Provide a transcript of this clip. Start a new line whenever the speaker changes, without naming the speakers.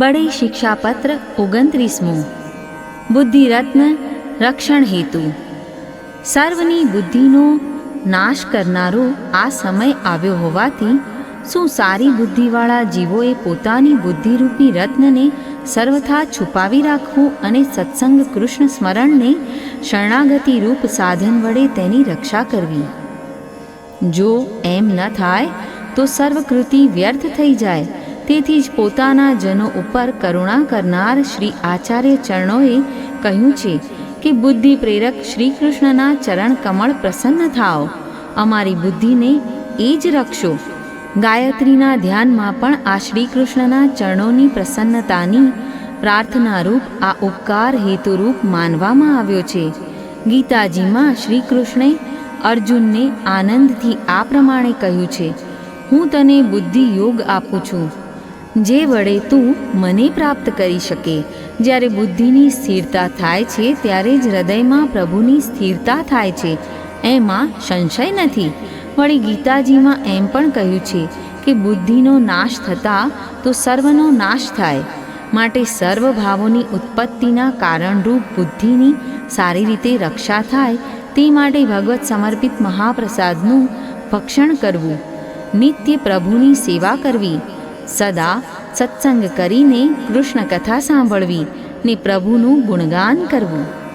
બળી શિક્ષાપત્ર ઓગણત્રીસમું. બુદ્ધિરત્ન રક્ષણ હેતુ. સર્વની બુદ્ધિનો નાશ કરનારો આ સમય આવ્યો હોવાથી શું સારી બુદ્ધિવાળા જીવોએ પોતાની બુદ્ધિરૂપી રત્નને સર્વથા છુપાવી રાખવું અને સત્સંગ કૃષ્ણ સ્મરણને શરણાગતિ રૂપ સાધન વડે તેની રક્ષા કરવી? જો એમ ન થાય, તો સર્વકૃતિ વ્યર્થ થઈ જાય તેથી જ પોતાના જનો ઉપર કરુણા કરનાર શ્રી આચાર્ય ચરણોએ કહ્યું છે કે બુદ્ધિ પ્રેરક શ્રી કૃષ્ણના ચરણ કમળ પ્રસન્ન થાઓ. અમારી બુદ્ધિને એ જ રક્ષો. ગાયત્રીના ધ્યાનમાં પણ આ શ્રી કૃષ્ણના ચરણોની પ્રસન્નતાની પ્રાર્થનારૂપ આ ઉપકાર હેતુરૂપ માનવામાં આવ્યો છે. ગીતાજીમાં શ્રી કૃષ્ણે અર્જુનને આનંદથી આ પ્રમાણે કહ્યું છે, હું તને બુદ્ધિ યોગ આપું છું. જે વડે તું મને પ્રાપ્ત કરી શકે. જ્યારે બુદ્ધિની સ્થિરતા થાય છે, ત્યારે જ હૃદયમાં પ્રભુની સ્થિરતા થાય છે. એમાં સંશય નથી. વળી ગીતાજીમાં એમ પણ કહ્યું છે કે બુદ્ધિનો નાશ થતાં તો સર્વનો નાશ થાય. માટે સર્વ ભાવોની ઉત્પત્તિના કારણરૂપ બુદ્ધિની સારી રીતે રક્ષા થાય, તે માટે ભગવત સમર્પિત મહાપ્રસાદનું ભક્ષણ કરવું. નિત્ય પ્રભુની સેવા કરવી. સદા સત્સંગ કરીને કૃષ્ણ કથા સાંભળવી ને પ્રભુનું ગુણગાન કરવું.